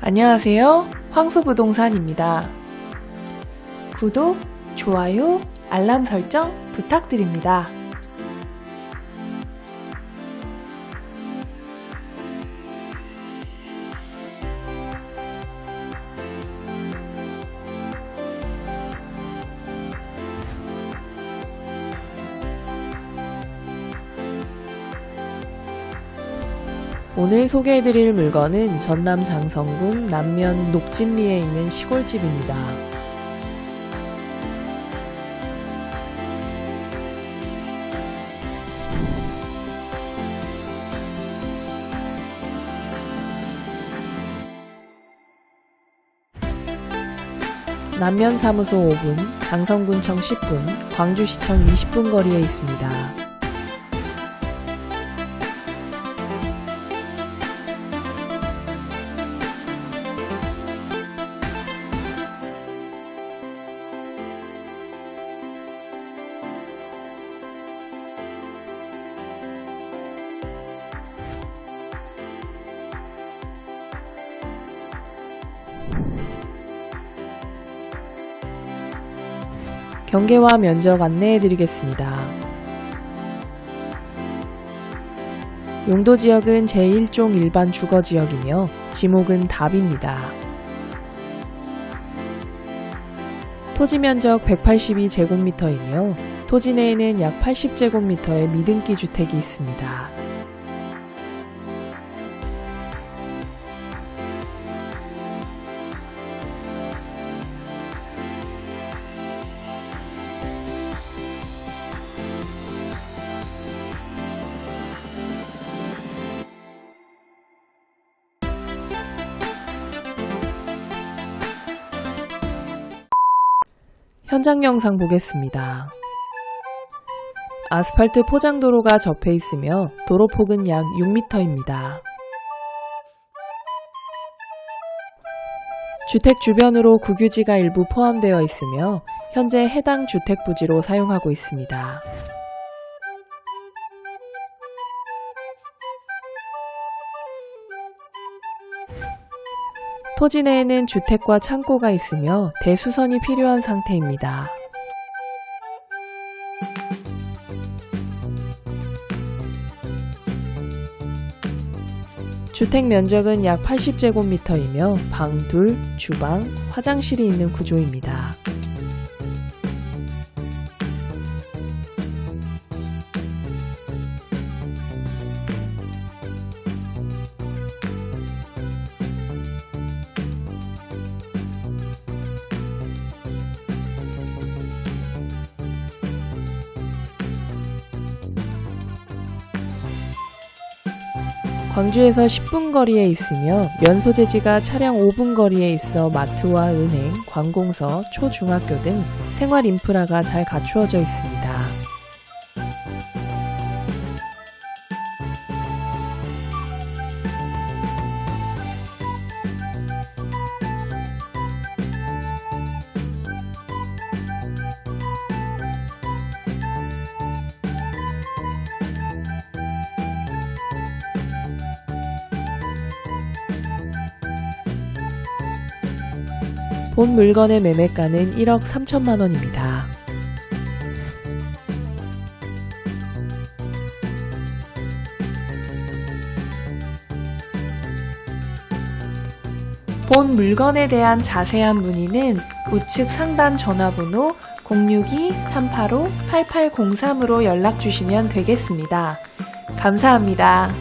안녕하세요. 황소부동산입니다. 구독, 좋아요, 알람 설정 부탁드립니다. 오늘 소개해드릴 물건은 전남 장성군 남면 녹진리에 있는 시골집입니다. 남면 사무소 5분, 장성군청 10분, 광주시청 20분 거리에 있습니다. 경계와 면적 안내해 드리겠습니다. 용도 지역은 제1종 일반 주거 지역이며 지목은 답입니다. 토지 면적 182제곱미터이며 토지 내에는 약 80제곱미터의 미등기 주택이 있습니다. 현장 영상 보겠습니다. 아스팔트 포장도로가 접해 있으며 도로폭은 약 6m입니다. 주택 주변으로 국유지가 일부 포함되어 있으며 현재 해당 주택 부지로 사용하고 있습니다. 토지 내에는 주택과 창고가 있으며 대수선이 필요한 상태입니다. 주택 면적은 약 80제곱미터이며 방 둘, 주방, 화장실이 있는 구조입니다. 광주에서 10분 거리에 있으며 면 소재지가 차량 5분 거리에 있어 마트와 은행, 관공서, 초중학교 등 생활 인프라가 잘 갖추어져 있습니다. 본 물건의 매매가는 1억 3천만 원입니다. 본 물건에 대한 자세한 문의는 우측 상단 전화번호 062-385-8803으로 연락 주시면 되겠습니다. 감사합니다.